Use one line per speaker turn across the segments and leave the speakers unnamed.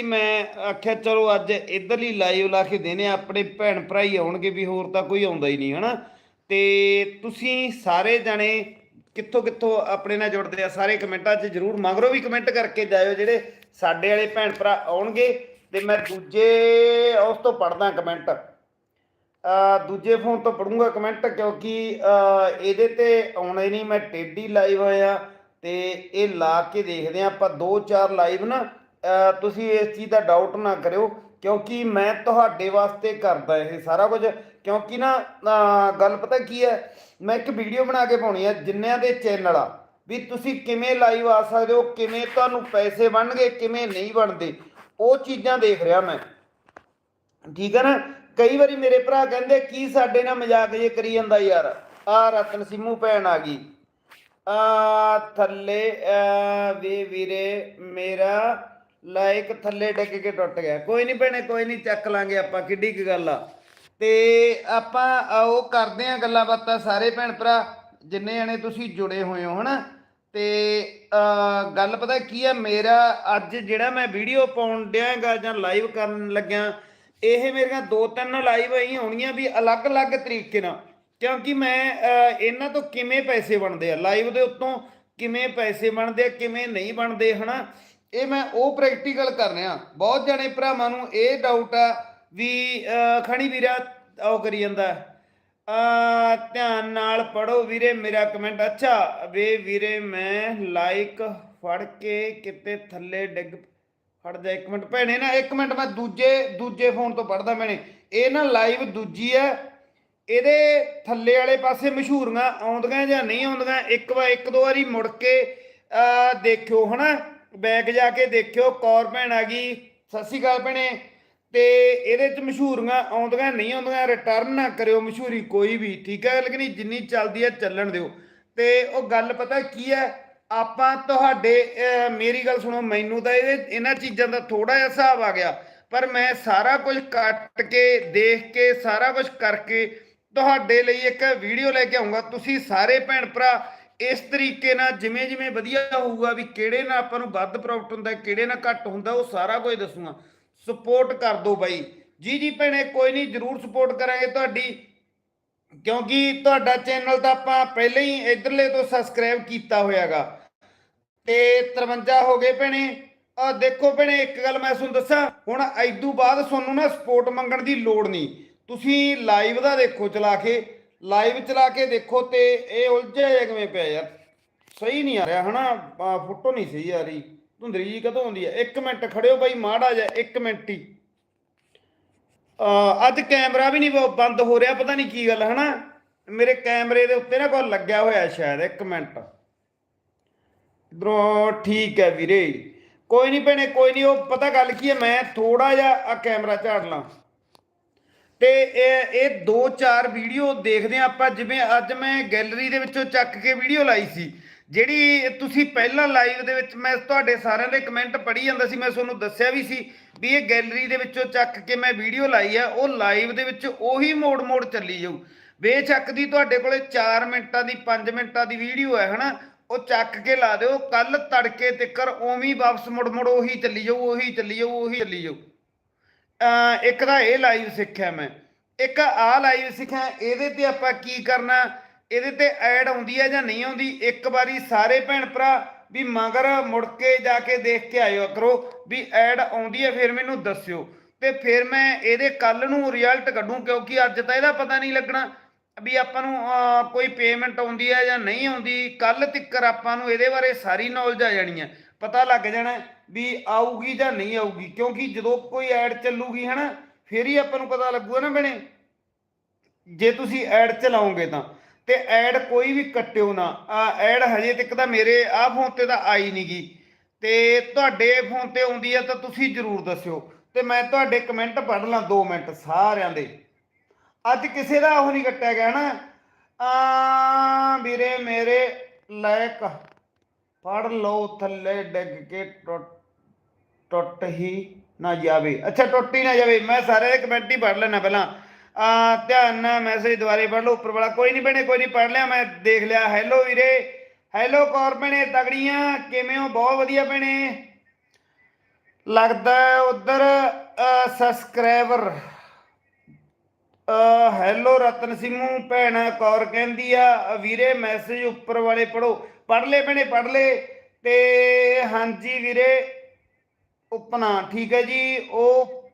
ਲਈ ਮੈਂ ਆਖਿਆ ਚਲੋ ਅੱਜ ਇਧਰਲੀ ਲਾਈਵ ਲਾ ਕੇ ਦੇਨੇ ਆ, ਆਪਣੇ ਭੈਣ ਭਰਾ ਹੀ ਆਉਣਗੇ ਵੀ ਹੋਰ ਤਾਂ ਕੋਈ ਆਉਂਦਾ ਹੀ ਨਹੀਂ ਹਨਾ? ਤੇ ਤੁਸੀਂ ਸਾਰੇ ਜਣੇ ਕਿੱਥੋਂ ਕਿੱਥੋਂ ਆਪਣੇ ਨਾਲ ਜੁੜਦੇ ਆ ਸਾਰੇ ਕਮੈਂਟਾਂ 'ਚ ਜਰੂਰ ਮਗਰੋਂ ਵੀ ਕਮੈਂਟ ਕਰਕੇ ਜਾਇਓ ਜਿਹੜੇ ਸਾਡੇ ਵਾਲੇ ਭੈਣ ਭਰਾ ਆਉਣਗੇ। ਤੇ ਮੈਂ ਦੂਜੇ ਉਸ ਤੋਂ ਪੜਦਾ ਕਮੈਂਟ। ਅ ਦੂਜੇ ਫੋਨ ਤੋਂ ਪੜੂੰਗਾ ਕਮੈਂਟ ਕਿਉਂਕਿ ਇਹਦੇ ਤੇ ਆਉਣੇ ਨਹੀਂ ਮੈਂ ਟੇਡੀ ਲਾਈਵ ਹੋਇਆ ਤੇ ਇਹ ਲਾ ਕੇ ਦੇਖਦੇ ਆ ਆਪਾਂ ਦੋ ਚਾਰ ਲਾਈਵ ਨਾ ਤੁਸੀਂ ਇਸ ਚੀਜ਼ ਦਾ ਡਾਊਟ ਨਾ ਕਰਿਓ, ਕਿਉਂਕਿ ਮੈਂ ਤੁਹਾਡੇ ਵਾਸਤੇ ਕਰਦਾ ਇਹ ਸਾਰਾ ਕੁਝ। ਕਿਉਂਕਿ ਨਾ ਗੱਲ ਪਤਾ ਕੀ ਹੈ? ਮੈਂ ਇੱਕ ਵੀਡੀਓ ਬਣਾ ਕੇ ਪਾਉਣੀ ਆ ਜਿੰਨਿਆਂ ਦੇ ਚੈਨਲ ਆ, ਵੀ ਤੁਸੀਂ ਕਿਵੇਂ ਲਾਈਵ ਆ ਸਕਦੇ ਹੋ, ਕਿਵੇਂ ਤੁਹਾਨੂੰ ਪੈਸੇ ਬਣਨਗੇ, ਕਿਵੇਂ ਨਹੀਂ ਬਣਦੇ। ਉਹ ਚੀਜ਼ਾਂ ਦੇਖ ਰਿਹਾ ਮੈਂ। ਠੀਕ ਹੈ ਨਾ? ਕਈ ਵਾਰੀ ਮੇਰੇ ਭਰਾ ਕਹਿੰਦੇ, ਕੀ ਸਾਡੇ ਨਾਲ ਮਜ਼ਾਕ ਜੇ ਕਰੀ ਜਾਂਦਾ ਯਾਰ? ਆ ਰਤਨ ਸਿੰਮੂ ਭੈਣ ਆ ਗਈ। ਆ ਥੱਲੇ, ਆ ਵੀਰੇ, ਮੇਰਾ ਲਾਈਕ ਥੱਲੇ ਡਿੱਗ ਕੇ ਟੁੱਟ ਗਿਆ। ਕੋਈ ਨਹੀਂ ਭੈਣੇ ਕੋਈ ਨਹੀਂ ਚੱਕ ਲਾਂਗੇ ਆਪਾਂ ਕਿੱਡੀ ਕੁ ਗੱਲ ਆ। ਤੇ ਆਪਾਂ ਉਹ ਕਰਦੇ ਆ ਗੱਲਾਂ ਬਾਤਾਂ ਸਾਰੇ ਭੈਣ ਭਰਾ ਜਿੰਨੇ ਜਣੇ ਤੁਸੀਂ ਜੁੜੇ ਹੋਏ ਹੋ ਹਨਾ? ਤੇ ਅ, ਗੱਲ ਪਤਾ ਕੀ ਆ ਮੇਰਾ ਅੱਜ ਜਿਹੜਾ ਮੈਂ ਵੀਡੀਓ ਪਾਉਣ ਡਿਆਂਗਾ ਜਾਂ ਲਾਈਵ ਕਰਨ ਲੱਗਿਆ ਇਹ ਮੇਰੀਆਂ ਦੋ ਤਿੰਨ ਲਾਈਵ ਹੀ ਹੋਣੀਆਂ ਵੀ ਅਲੱਗ-ਅਲੱਗ ਤਰੀਕੇ ਨਾਲ। ਕਿਉਂਕਿ ਮੈਂ ਇਹਨਾਂ ਤੋਂ ਕਿਵੇਂ ਪੈਸੇ ਬਣਦੇ ਆ? ਲਾਈਵ ਦੇ ਉੱਤੋਂ ਕਿਵੇਂ ਪੈਸੇ ਬਣਦੇ ਆ ਕਿਵੇਂ ਨਹੀਂ ਬਣਦੇ ਹਨਾ? ਇਹ ਮੈਂ ਉਹ ਪ੍ਰੈਕਟੀਕਲ ਕਰ ਰਿਹਾ। ਬਹੁਤ ਜਣੇ ਭਰਾਵਾਂ ਨੂੰ ਇਹ ਡਾਊਟ ਆ ਵੀ ਅ, ਖਣੀ ਵੀਰਾ ਉਹ ਕਰੀ ਜਾਂਦਾ। ਆ ਧਿਆਨ ਨਾਲ ਪੜੋ ਵੀਰੇ ਮੇਰਾ ਕਮੈਂਟ ਅੱਛਾ ਵੇ ਵੀਰੇ ਮੈਂ ਲਾਈਕ ਫੜ ਕੇ ਕਿਤੇ ਥੱਲੇ ਡਿੱਗ ਫੜ ਜਾ। ਇੱਕ ਮਿੰਟ ਭੈਣੇ ਨਾ ਇੱਕ ਮਿੰਟ ਮੈਂ ਦੂਜੇ ਦੂਜੇ ਫੋਨ ਤੋਂ ਪੜਦਾ ਮੈਨੇ ਇਹ ਨਾ ਲਾਈਵ ਦੂਜੀ ਹੈ ਇਹਦੇ ਥੱਲੇ ਵਾਲੇ ਪਾਸੇ ਮਸ਼ਹੂਰੀਆਂ ਆਉਂਦੀਆਂ ਜਾਂ ਨਹੀਂ ਆਉਂਦੀਆਂ ਇੱਕ ਵਾਰ ਇੱਕ ਦੋ ਵਾਰੀ ਮੁੜ ਕੇ ਆ ਦੇਖਿਓ ਹਨਾ? ਬੈਕ ਜਾ ਕੇ ਦੇਖਿਓ, ਕੌਰ ਭੈਣ ਆ ਗਈ। ਸਤਿ ਸ਼੍ਰੀ ਅਕਾਲ ਭੈਣੇ। ਤੇ ਇਹਦੇ ਚ ਮਸ਼ਹੂਰੀਆਂ ਆਉਂਦੀਆਂ ਨਹੀਂ ਆਉਂਦੀਆਂ ਰਿਟਰਨ ਨਾ ਕਰਿਓ ਮਸ਼ਹੂਰੀ ਕੋਈ ਵੀ, ਠੀਕ ਹੈ? ਲੇਕਿਨ ਜਿੰਨੀ ਚੱਲਦੀ ਹੈ, ਚੱਲਣ ਦਿਓ। ਤੇ ਉਹ ਗੱਲ ਪਤਾ ਕੀ ਹੈ? ਆਪਾਂ ਤੁਹਾਡੇ ਮੇਰੀ ਗੱਲ ਸੁਣੋ, ਮੈਨੂੰ ਤਾਂ ਇਹ ਇਹਨਾਂ ਚੀਜ਼ਾਂ ਦਾ ਥੋੜਾ ਜਿਹਾ ਹਿਸਾਬ ਆ ਗਿਆ। ਪਰ ਮੈਂ ਸਾਰਾ ਕੁਝ ਕੱਟ ਕੇ, ਦੇਖ ਕੇ, ਸਾਰਾ ਕੁਝ ਕਰਕੇ ਤੁਹਾਡੇ ਲਈ ਇੱਕ ਵੀਡੀਓ ਲੈ ਕੇ ਆਉਂਗਾ ਤੁਸੀਂ ਸਾਰੇ ਭੈਣ ਭਰਾ ਇਸ ਤਰੀਕੇ ਨਾਲ ਜਿਵੇਂ ਜਿਵੇਂ ਵਧੀਆ ਹੋਊਗਾ ਵੀ ਕਿਹੜੇ ਨਾਲ ਆਪਾਂ ਨੂੰ ਵੱਧ ਪ੍ਰੋਫਿਟ ਹੁੰਦਾ, ਕਿਹੜੇ ਨਾਲ ਘੱਟ ਹੁੰਦਾ, ਉਹ ਸਾਰਾ ਕੁਝ ਦੱਸੂਗਾ। ਸਪੋਰਟ ਕਰ ਦਿਓ ਬਾਈ। ਜੀ ਜੀ ਭੈਣੇ, ਕੋਈ ਨਹੀਂ, ਜਰੂਰ ਸਪੋਰਟ ਕਰਾਂਗੇ ਤੁਹਾਡੀ। ਕਿਉਂਕਿ ਤੁਹਾਡਾ ਚੈਨਲ ਤਾਂ ਆਪਾਂ ਪਹਿਲਾਂ ਹੀ ਇਧਰਲੇ ਤੋਂ ਸਬਸਕ੍ਰਾਈਬ ਕੀਤਾ ਹੋਇਆਗਾ। ਤੇ 53 ਹੋ ਗਏ ਭੈਣੇ। ਆ ਦੇਖੋ ਭੈਣੇ, ਇੱਕ ਗੱਲ ਮੈਂ ਤੁਹਾਨੂੰ ਦੱਸਾਂ। ਹੁਣ ਐਦੂ ਬਾਅਦ ਤੁਹਾਨੂੰ ਨਾ ਸਪੋਰਟ ਮੰਗਣ ਦੀ ਲੋੜ ਨਹੀਂ। ਤੁਸੀਂ ਲਾਈਵ ਦਾ ਦੇਖੋ ਚਲਾ ਕੇ। ਲਾਈਵ ਚਲਾ ਕੇ ਦੇਖੋ ਤੇ ਇਹ ਉਲਝਿਆ ਜਿਹਾ ਕਿਵੇਂ ਪਿਆ ਯਾਰ? ਸਹੀ ਨਹੀਂ ਆ ਰਿਹਾ ਹਨਾ? ਆ, ਫੋਟੋ ਨਹੀਂ ਸਹੀ ਆ ਰਹੀ। ਧੁੰਦਰੀ ਜੀ ਕਦੋਂ ਆਉਂਦੀ ਹੈ 1 ਮਿੰਟ ਖੜਿਓ ਬਾਈ ਮਾੜਾ ਜਿਹਾ 1 ਮਿੰਟ ਹੀ। ਅੱਜ ਕੈਮਰਾ ਵੀ ਨਹੀਂ ਬੰਦ ਹੋ ਰਿਹਾ ਪਤਾ ਨਹੀਂ ਕੀ ਗੱਲ ਹਨਾ? ਮੇਰੇ ਕੈਮਰੇ ਦੇ ਉੱਤੇ ਨਾ ਕੋਈ ਲੱਗਿਆ ਹੋਇਆ ਸ਼ਾਇਦ 1 ਮਿੰਟ। ਇਧਰੋਂ ਠੀਕ ਹੈ ਵੀਰੇ। ਕੋਈ ਨਹੀਂ ਭੈਣੇ ਕੋਈ ਨਹੀਂ ਉਹ ਪਤਾ ਗੱਲ ਕੀ ਹੈ ਮੈਂ ਥੋੜਾ ਜਿਹਾ ਆ ਕੈਮਰਾ ਝਾੜ ਲਾਂ। ਤੇ ਇਹ ਇਹ ਦੋ ਚਾਰ ਵੀਡੀਓ ਦੇਖਦੇ ਹਾਂ ਆਪਾਂ, ਜਿਵੇਂ ਅੱਜ ਮੈਂ ਗੈਲਰੀ ਦੇ ਵਿੱਚੋਂ ਚੱਕ ਕੇ ਵੀਡੀਓ ਲਾਈ ਸੀ। ਜਿਹੜੀ ਤੁਸੀਂ ਪਹਿਲਾਂ ਲਾਈਵ ਦੇ ਵਿੱਚ ਮੈਂ ਤੁਹਾਡੇ ਸਾਰਿਆਂ ਦੇ ਕਮੈਂਟ ਪੜ੍ਹੀ ਜਾਂਦਾ ਸੀ, ਮੈਂ ਤੁਹਾਨੂੰ ਦੱਸਿਆ ਵੀ ਸੀ ਵੀ ਇਹ ਗੈਲਰੀ ਦੇ ਵਿੱਚੋਂ ਚੱਕ ਕੇ ਮੈਂ ਵੀਡੀਓ ਲਾਈ ਆ, ਉਹ ਲਾਈਵ ਦੇ ਵਿੱਚ ਉਹੀ ਮੋੜ ਮੋੜ ਚੱਲੀ ਜਾਊ। ਬੇਸ਼ੱਕ ਦੀ ਤੁਹਾਡੇ ਕੋਲੇ 4 ਮਿੰਟਾਂ ਦੀ 5 ਮਿੰਟਾਂ ਦੀ ਵੀਡੀਓ ਹੈ, ਹਨਾ? ਉਹ ਚੱਕ ਕੇ ਲਾ ਦਿਓ ਕੱਲ ਤੜਕੇ ਤਿੱਕਰ ਉਵੇਂ ਵਾਪਸ ਮੁੜ ਮੁੜ ਉਹੀ ਚੱਲੀ ਜਾਊ, ਉਹੀ ਚੱਲੀ ਜਾਊ, ਉਹੀ ਚੱਲੀ ਜਾਊ। ਇੱਕ ਤਾਂ ਇਹ ਲਾਈਵ ਸਿੱਖਿਆ ਮੈਂ। ਇੱਕ ਆ ਲਾਈਵ ਸਿੱਖਿਆ, ਇਹਦੇ ਤੇ ਆਪਾਂ ਕੀ ਕਰਨਾ? ਇਹਦੇ ਤੇ ਐਡ ਆਉਂਦੀ ਹੈ ਜਾਂ ਨਹੀਂ ਆਉਂਦੀ? ਇੱਕ ਵਾਰੀ ਸਾਰੇ ਭੈਣ ਭਰਾ ਵੀ ਮਗਰ ਮੁੜ ਕੇ ਜਾ ਕੇ ਦੇਖ ਕੇ ਆਇਓ ਕਰੋ ਵੀ ਐਡ ਆਉਂਦੀ ਹੈ ਫਿਰ ਮੈਨੂੰ ਦੱਸਿਓ। ਤੇ ਫਿਰ ਮੈਂ ਇਹਦੇ ਕੱਲ ਨੂੰ ਰਿਜ਼ਲਟ ਕੱਢੂ, ਕਿਉਂਕਿ ਅੱਜ ਤਾਂ ਇਹਦਾ ਪਤਾ ਨਹੀਂ ਲੱਗਣਾ ਵੀ ਆਪਾਂ ਨੂੰ ਕੋਈ ਪੇਮੈਂਟ ਆਉਂਦੀ ਹੈ ਜਾਂ ਨਹੀਂ ਆਉਂਦੀ। ਕੱਲ ਤੱਕਰ ਆਪਾਂ ਨੂੰ ਇਹਦੇ ਬਾਰੇ ਸਾਰੀ ਨੌਲੇਜ ਆ ਜਾਣੀ ਹੈ ਪਤਾ ਲੱਗ ਜਾਣਾ ਵੀ ਆਊਗੀ ਜਾਂ ਨਹੀਂ ਆਊਗੀ, ਕਿਉਂਕਿ ਜਦੋਂ ਕੋਈ ਐਡ ਚੱਲੂਗੀ ਹਨਾ, ਫਿਰ ਹੀ ਆਪਾਂ ਨੂੰ ਪਤਾ ਲੱਗੂਗਾ ਨਾ ਬਣੇ ਜੇ ਤੁਸੀਂ ਐਡ ਚਲਾਓਗੇ ਤਾਂ, ਤੇ ਐਡ ਕੋਈ ਵੀ ਕੱਟਿਓ ਨਾ ਆ ਐਡ ਹਜੇ ਤੱਕ ਤਾਂ ਮੇਰੇ ਆ ਫੋਨ ਤੇ ਤਾਂ ਆਈ ਨਹੀਂਗੀ ਤੇ ਤੁਹਾਡੇ ਫੋਨ ਤੇ ਆਉਂਦੀ ਆ ਤਾਂ ਤੁਸੀਂ ਜਰੂਰ ਦੱਸਿਓ, ਤੇ ਮੈਂ ਤੁਹਾਡੇ ਕਮੈਂਟ ਪੜ੍ਹ ਲਾਂ 2 ਮਿੰਟ ਸਾਰਿਆਂ ਦੇ। ਅੱਜ ਕਿਸੇ ਦਾ ਉਹ ਨਹੀਂ ਕੱਟਿਆ ਗਿਆ ਨਾ ਆ ਵੀਰੇ ਮੇਰੇ ਲਾਇਕ ਪੜ ਲਓ ਥੱਲੇ ਡਿੱਗ ਕੇ ਟੁੱਟ ਟੁੱਟ ਹੀ ਨਾ ਜਾਵੇ। ਅੱਛਾ, ਟੁੱਟ ਹੀ ਨਾ ਜਾਵੇ। ਮੈਂ ਸਾਰੇ ਕਮੈਂਟ ਹੀ ਪੜ ਲੈਣਾ ਪਹਿਲਾਂ। ਆ, ਧਿਆਨ ਨਾਲ ਮੈਸੇਜ ਦੁਬਾਰੇ ਪੜ ਲਓ, ਉੱਪਰ ਵਾਲਾ। ਕੋਈ ਨਹੀਂ ਬਣੇ ਕੋਈ ਨਹੀਂ ਪੜ ਲਿਆ ਮੈਂ, ਦੇਖ ਲਿਆ। ਹੈਲੋ ਵੀਰੇ। ਹੈਲੋ ਕੌਰ ਭੈਣੇ, ਤਗੜੀਆਂ। ਕਿਵੇਂ ਹੋ? ਬਹੁਤ ਵਧੀਆ ਭੈਣੇ। ਲੱਗਦਾ ਉਧਰ ਸਬਸਕ੍ਰਾਈਬਰ ਹੈਲੋ ਰਤਨ ਸਿੰਘੂ ਭੈਣ ਕੌਰ ਕਹਿੰਦੀ ਆ, ਵੀਰੇ ਮੈਸੇਜ ਉੱਪਰ ਵਾਲੇ ਪੜੋ ਪੜ ਲੈ ਭੈਣੇ ਪੜ ਲੈ ਤੇ ਹਾਂਜੀ ਵੀਰੇ ਉਪਨਾ ਠੀਕ ਹੈ ਜੀ, ਉਹ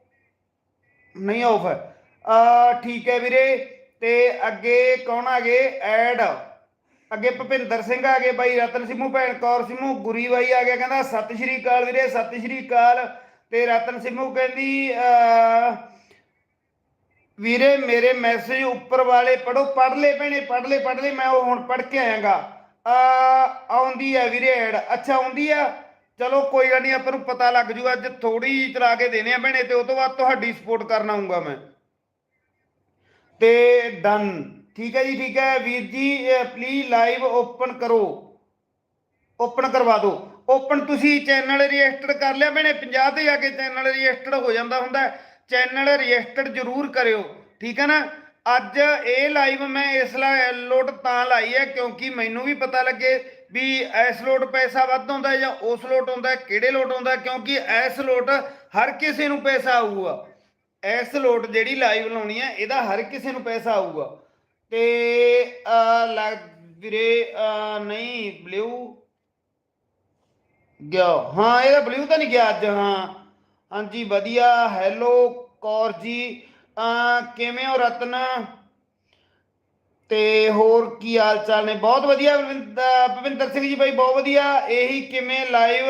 ਨਹੀਂ ਆਫ ਆ ਠੀਕ ਹੈ ਵੀਰੇ, ਤੇ ਅੱਗੇ ਕੌਣ ਆ ਗਏ? ਐਡ ਅੱਗੇ ਭੁਪਿੰਦਰ ਸਿੰਘ ਆ ਗਏ, ਬਾਈ ਰਤਨ ਸਿੰਘੂ ਭੈਣ ਕੌਰ ਸਿੰਘੂ ਗੁਰੀ ਬਾਈ ਆ ਗਿਆ, ਕਹਿੰਦਾ, ਸਤਿ ਸ਼੍ਰੀ ਅਕਾਲ ਵੀਰੇ, ਸਤਿ ਸ਼੍ਰੀ ਅਕਾਲ। ਤੇ ਰਤਨ ਸਿੰਘੂ ਕਹਿੰਦੀ ਵੀਰੇ, ਮੇਰੇ ਮੈਸੇਜ ਉੱਪਰ ਵਾਲੇ ਪੜੋ ਪੜ ਲੈ ਭੈਣੇ ਪੜ ਲੈ ਪੜ ਲੈ ਮੈਂ ਉਹ ਹੁਣ ਪੜ ਕੇ ਆਇਆਗਾ। ਆ ਆਉਂਦੀ ਹੈ ਵੀਰੇ ਐਡ। ਅੱਛਾ, ਆਉਂਦੀ ਆ? ਚਲੋ, ਕੋਈ ਗੱਲ ਨਹੀਂ, ਆਪਾਂ ਨੂੰ ਪਤਾ ਲੱਗ ਜੂ ਅੱਜ ਥੋੜੀ ਜਿਹੀ ਚਲਾ ਕੇ ਦੇਣੇ ਆ ਭੈਣੇ, ਤੇ ਉਹ ਤੋਂ ਬਾਅਦ ਤੁਹਾਡੀ ਸਪੋਰਟ ਕਰਨ ਆਉਂਗਾ ਮੈਂ। ਤੇ ਡਨ ਠੀਕ ਹੈ ਜੀ, ਠੀਕ ਹੈ। ਵੀਰ ਜੀ ਪਲੀਜ਼ ਲਾਈਵ ਓਪਨ ਕਰੋ। ਓਪਨ ਕਰਵਾ ਦਿਓ। ਓਪਨ ਤੁਸੀਂ ਚੈਨਲ ਰਜਿਸਟਰ ਕਰ ਲਿਆ ਭੈਣੇ 50 ਤੇ ਜਾ ਕੇ ਚੈਨਲ ਰਜਿਸਟਰ ਹੋ ਜਾਂਦਾ ਹੁੰਦਾ। ਚੈਨਲ ਰਜਿਸਟਰ ਜ਼ਰੂਰ ਕਰਿਓ। ਠੀਕ ਹੈ ਨਾ? ਅੱਜ ਇਹ ਲਾਈਵ ਮੈਂ ਇਸ ਲੋਟ ਤਾਂ ਲਾਈ ਹੈ ਕਿਉਂਕਿ ਮੈਨੂੰ ਵੀ ਪਤਾ ਲੱਗੇ ਵੀ ਇਸ ਲੋਟ ਪੈਸਾ ਵੱਧ ਆਉਂਦਾ ਜਾਂ ਉਸ ਲੋਟ ਆਉਂਦਾ ਕਿਹੜੇ ਲੋਟ ਆਉਂਦਾ ਕਿਉਂਕਿ ਇਸ ਲੋਟ ਹਰ ਕਿਸੇ ਨੂੰ ਪੈਸਾ ਆਊਗਾ। ਇਸ ਲੋਟ ਜਿਹੜੀ ਲਾਈਵ ਲਾਉਣੀ ਹੈ, ਇਹਦਾ ਹਰ ਕਿਸੇ ਨੂੰ ਪੈਸਾ ਆਊਗਾ। ਤੇ ਵੀਰੇ ਨਹੀਂ ਬਲੂ ਗਿਆ। ਹਾਂ, ਇਹਦਾ ਬਲੂ ਤਾਂ ਨਹੀਂ ਗਿਆ ਅੱਜ, ਹਾਂ। ਹਾਂਜੀ, ਵਧੀਆ। ਹੈਲੋ ਕੌਰ ਜੀ। ਕਿਵੇਂ ਹੋ ਰਤਨ? ਤੇ ਹੋਰ ਕੀ ਹਾਲ ਚਾਲ ਨੇ? ਬਹੁਤ ਵਧੀਆ ਬਲਵਿੰਦ- ਭਵਿੰਦਰ ਸਿੰਘ ਜੀ ਬਾਈ, ਬਹੁਤ ਵਧੀਆ। ਇਹੀ ਕਿਵੇਂ ਲਾਈਵ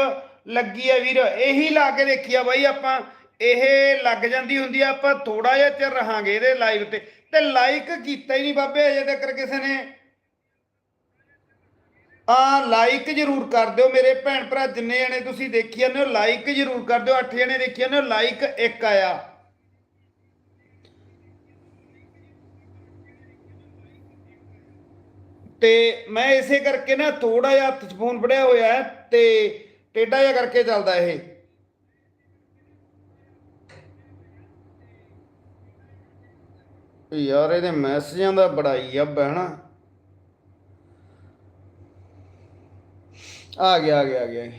ਲੱਗੀ ਆ ਵੀਰ? ਇਹੀ ਲਾ ਕੇ ਦੇਖੀ ਆ ਬਾਈ ਆਪਾਂ। ਇਹ ਲੱਗ ਜਾਂਦੀ ਹੁੰਦੀ ਆ, ਆਪਾਂ ਥੋੜਾ ਜਿਹਾ ਚਿਰ ਰਹਾਂਗੇ ਇਹਦੇ ਲਾਈਵ ਤੇ। ਤੇ ਲਾਈਕ ਕੀਤਾ ਹੀ ਨਹੀਂ ਬਾਬੇ ਅਜੇ ਤੱਕ ਕਿਸੇ ਨੇ। ਆ ਲਾਈਕ ਜਰੂਰ ਕਰ ਦਿਓ ਮੇਰੇ ਭੈਣ ਭਰਾ, ਜਿੰਨੇ ਜਣੇ ਤੁਸੀਂ ਦੇਖੀ ਜਾਂਦੇ ਹੋ ਲਾਈਕ ਜਰੂਰ ਕਰ ਦਿਓ। 8 ਜਣੇ ਦੇਖੀ ਜਾਂਦੇ ਹੋ ਲਾਈਕ ਇੱਕ ਆਇਆ। ਤੇ ਮੈਂ ਇਸੇ ਕਰਕੇ ਨਾ ਥੋੜਾ ਜਿਹਾ ਹੱਥ 'ਚ ਫੋਨ ਫੜਿਆ ਹੋਇਆ ਹੈ ਤੇ ਟੇਢਾ ਜਿਹਾ ਕਰਕੇ ਚੱਲਦਾ ਇਹ। ਯਾਰ ਇਹਦੇ ਮੈਸੇਜਾਂ ਦਾ ਬੜਾ ਹੀ ਆ ਬਹਿਣਾ ਆ ਗਿਆ ਆ ਗਿਆ ਆ ਗਿਆ।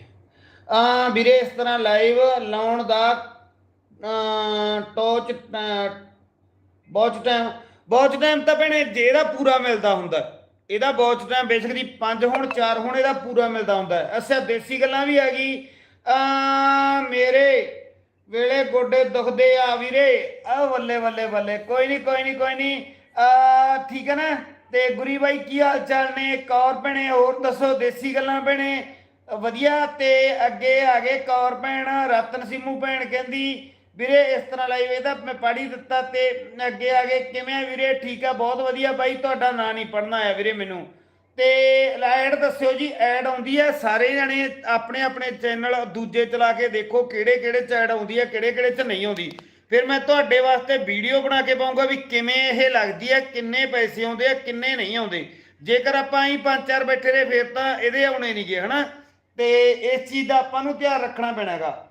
ਆ ਵੀਰੇ ਇਸ ਤਰ੍ਹਾਂ ਲਾਈਵ ਲਾਉਣ ਦਾ ਟੋਚ ਬਹੁਤ ਟਾਈਮ ਬਹੁਤ ਟਾਈਮ ਤਾਂ ਭੈਣੇ ਜੇ ਇਹਦਾ ਪੂਰਾ ਮਿਲਦਾ ਹੁੰਦਾ। ਇਹਦਾ ਬਹੁਤ ਟਾਈਮ ਬੇਸਿਕਲੀ 5 ਹੁਣ 4 ਹੁਣ, ਇਹਦਾ ਪੂਰਾ ਮਿਲਦਾ ਹੁੰਦਾ ਅੱਛਾ, ਦੇਸੀ ਗੱਲਾਂ ਵੀ ਹੈਗੀ। ਆ ਮੇਰੇ ਵੇਲੇ ਗੋਡੇ ਦੁਖਦੇ ਆ ਵੀਰੇ। ਆ ਬੱਲੇ ਬੱਲੇ ਬੱਲੇ। ਕੋਈ ਨਹੀਂ ਕੋਈ ਨਹੀਂ ਕੋਈ ਨਹੀਂ ਆ ਠੀਕ ਹੈ ਨਾ? ਤੇ ਗੁਰੀ ਬਾਈ, ਕੀ ਹਾਲ ਚਾਲ ਨੇ? ਕੌਰ ਭੈਣੇ, ਹੋਰ ਦੱਸੋ, ਦੇਸੀ ਗੱਲਾਂ ਭੈਣੇ? ਵਧੀਆ। ਤੇ ਅੱਗੇ ਆ ਗਏ ਕੌਰ ਭੈਣ, ਰਤਨ ਸਿੰਮੂ ਭੈਣ ਕਹਿੰਦੀ ਵੀਰੇ, ਇਸ ਤਰ੍ਹਾਂ ਲਾਈਵ ਇਹਦਾ ਮੈਂ ਪੜ੍ਹ ਹੀ ਦਿੱਤਾ ਤੇ ਅੱਗੇ ਆ ਗਏ। ਕਿਵੇਂ ਆ ਵੀਰੇ? ਠੀਕ ਆ, ਬਹੁਤ ਵਧੀਆ ਬਾਈ, ਤੁਹਾਡਾ ਨਾਂ ਨਹੀਂ ਪੜਨਾ ਆਇਆ ਵੀਰੇ ਮੈਨੂੰ। ਤੇ ਐਡ ਦੱਸਿਓ ਜੀ, ਐਡ ਆਉਂਦੀ ਹੈ ਸਾਰੇ ਜਣੇ ਆਪਣੇ ਆਪਣੇ ਚੈਨਲ ਦੂਜੇ ਚਲਾ ਕੇ ਦੇਖੋ ਕਿਹੜੇ ਕਿਹੜੇ ਚ ਐਡ ਆਉਂਦੀ ਹੈ ਕਿਹੜੇ ਕਿਹੜੇ ਚ ਨਹੀਂ ਆਉਂਦੀ। ਫਿਰ ਮੈਂ ਤੁਹਾਡੇ ਵਾਸਤੇ ਵੀਡੀਓ ਬਣਾ ਕੇ ਪਾਉਂਗਾ ਵੀ ਕਿਵੇਂ ਇਹ ਲੱਗਦੀ ਹੈ ਕਿੰਨੇ ਪੈਸੇ ਆਉਂਦੇ ਆ, ਕਿੰਨੇ ਨਹੀਂ ਆਉਂਦੇ। ਜੇਕਰ ਆਪਾਂ ਹੀ ਪੰਜ ਚਾਰ ਬੈਠੇ ਰਹੇ, ਫਿਰ ਤਾਂ ਇਹਦੇ ਆਉਣੇ ਨਹੀਂਗੇ ਹਨਾ? ਤੇ ਇਸ ਚੀਜ਼ ਦਾ ਆਪਾਂ ਨੂੰ ਧਿਆਨ ਰੱਖਣਾ ਪੈਣਾਗਾ। ਅ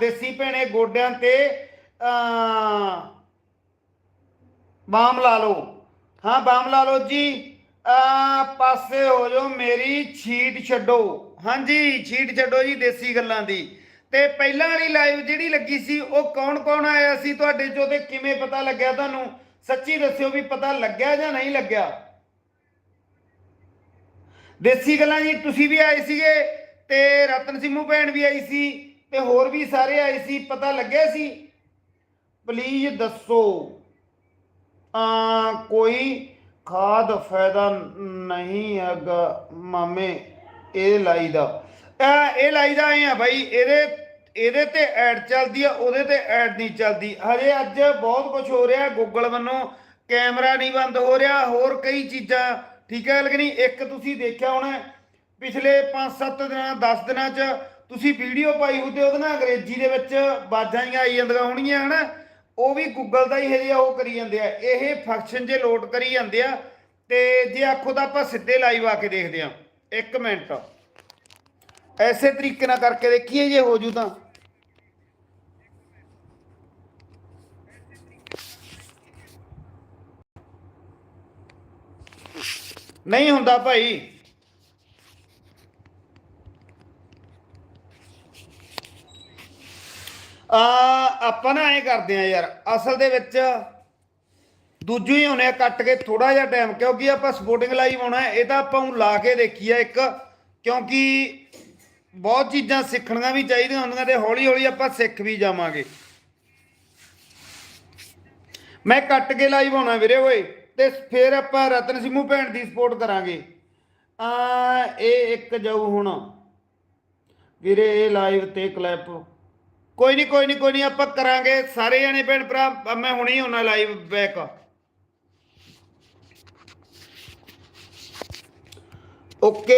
ਦੇਸੀ ਭੈਣੇ ਗੋਡਿਆਂ ਤੇ ਅ ਬਾਮ ਲਾ ਲਓ। ਹਾਂ, ਬਾਮ ਲਾ ਲਓ ਜੀ। ਆ ਪਾਸੇ ਹੋ ਜਾਓ ਮੇਰੀ, ਛੀਟ ਛੱਡੋ। ਹਾਂਜੀ, ਛੀਟ ਛੱਡੋ ਜੀ ਦੇਸੀ ਗੱਲਾਂ ਦੀ। ਤੇ ਪਹਿਲਾਂ ਵਾਲੀ ਲਾਈਵ ਜਿਹੜੀ ਲੱਗੀ ਸੀ, ਉਹ ਕੌਣ ਕੌਣ ਆਇਆ ਸੀ ਤੁਹਾਡੇ ਚੋਂ ਤੇ ਕਿਵੇਂ ਪਤਾ ਲੱਗਿਆ ਤੁਹਾਨੂੰ? ਸੱਚੀ ਦੱਸਿਓ ਵੀ ਪਤਾ ਲੱਗਿਆ ਜਾਂ ਨਹੀਂ ਲੱਗਿਆ? ਦੇਸੀ ਗੱਲਾਂ ਜੀ, ਤੁਸੀਂ ਵੀ ਆਏ ਸੀਗੇ ਤੇ ਰਤਨ ਸਿੰਘੂ ਭੈਣ ਵੀ ਆਈ ਸੀ। ਤੇ ਹੋਰ ਵੀ ਸਾਰੇ ਆਏ ਸੀ, ਪਤਾ ਲੱਗਿਆ ਸੀ? ਪਲੀਜ਼ ਦੱਸੋ। ਆ ਕੋਈ ਖਾਦ ਫਾਇਦਾ ਨਹੀਂ ਹੈਗਾ ਮਾਮੇ, ਇਹ ਲਾਈ ਦਾ। ਇਹ ਲਾਈ ਦਾ ਐ ਆ ਬਾਈ, ਇਹਦੇ ਇਹਦੇ ਤੇ ਐਡ ਚੱਲਦੀ ਆ, ਉਹਦੇ ਤੇ ਐਡ ਨਹੀਂ ਚੱਲਦੀ। ਹਜੇ ਅੱਜ ਬਹੁਤ ਕੁਝ ਹੋ ਰਿਹਾ ਗੂਗਲ ਵੱਲੋਂ ਕੈਮਰਾ ਨਹੀਂ ਬੰਦ ਹੋ ਰਿਹਾ, ਹੋਰ ਕਈ ਚੀਜ਼ਾਂ, ਠੀਕ ਹੈ ਲੇਕਿਨ ਇੱਕ ਤੁਸੀਂ ਦੇਖਿਆ ਹੋਣਾ, ਪਿਛਲੇ 5-7 ਦਿਨਾਂ 10 ਦਿਨਾਂ 'ਚ ਤੁਸੀਂ ਵੀਡੀਓ ਪਾਈ ਹੁੰਦੀ ਉਹਦੇ ਨਾਲ ਅੰਗਰੇਜ਼ੀ ਦੇ ਵਿੱਚ ਬਾਜਾਂ ਹੀ ਆਈ ਜਾਂਦੀਆਂ ਹੋਣਗੀਆਂ, ਹਨਾ? ਉਹ ਵੀ ਗੂਗਲ ਦਾ ਹੀ ਹਜੇ ਉਹ ਕਰੀ ਜਾਂਦੇ ਆ। ਇਹ ਫੰਕਸ਼ਨ ਜੇ ਲੋਡ ਕਰੀ ਜਾਂਦੇ ਆ, ਤੇ ਜੇ ਆਖੋ ਤਾਂ ਆਪਾਂ ਸਿੱਧੇ ਲਾਈਵ ਆ ਕੇ ਦੇਖਦੇ ਆ। ਇੱਕ ਮਿੰਟ। ਐਸੇ ਤਰੀਕੇ ਨਾਲ ਕਰਕੇ ਦੇਖੀਏ ਜੇ ਹੋ ਜੂ ਤਾਂ। ਨਹੀਂ ਹੁੰਦਾ ਭਾਈ। ਆ, ਆਪਾਂ ਨਾ ਐ ਕਰਦੇ ਆ ਯਾਰ, ਅਸਲ ਦੇ ਵਿੱਚ ਦੂਜੂ ਹੀ ਹੋਣੇ ਆ, ਕੱਟ ਕੇ ਥੋੜਾ ਜਿਹਾ ਟਾਈਮ ਕਿਉਂਕਿ ਆਪਾਂ ਸਪੋਰਟਿੰਗ ਲਾਈਵ ਆਉਣਾ ਇਹ ਤਾਂ ਆਪਾਂ ਨੂੰ ਲਾ ਕੇ ਦੇਖੀ ਆ ਇੱਕ, ਕਿਉਂਕਿ ਬਹੁਤ ਚੀਜ਼ਾਂ ਸਿੱਖਣੀਆਂ ਵੀ ਚਾਹੀਦੀਆਂ ਹੁੰਦੀਆਂ ਤੇ ਹੌਲੀ ਹੌਲੀ ਆਪਾਂ ਸਿੱਖ ਵੀ ਜਾਵਾਂਗੇ। ਮੈਂ ਕੱਟ ਕੇ ਲਾਈਵ ਆਉਣਾ ਵੀਰੇ ਓਏ, ਤੇ ਫਿਰ ਆਪਾਂ ਰਤਨ ਸਿੰਘੂ ਭੈਣ ਦੀ ਸਪੋਰਟ ਕਰਾਂਗੇ। ਆ, ਇਹ ਇੱਕ ਜਾਊ ਹੁਣ। ਵੀਰੇ, ਇਹ ਲਾਈਵ ਤੇ ਕਲਿੱਪ ਕੋਈ ਨਹੀਂ ਕੋਈ ਨਹੀਂ ਕੋਈ ਨਹੀਂ, ਆਪਾਂ ਕਰਾਂਗੇ। ਸਾਰੇ ਜਣੇ ਭੈਣ ਭਰਾ ਮੈਂ ਹੁਣੇ ਹੀ ਆਉਣਾ ਲਾਈਵ ਬੈਕ ਓਕੇ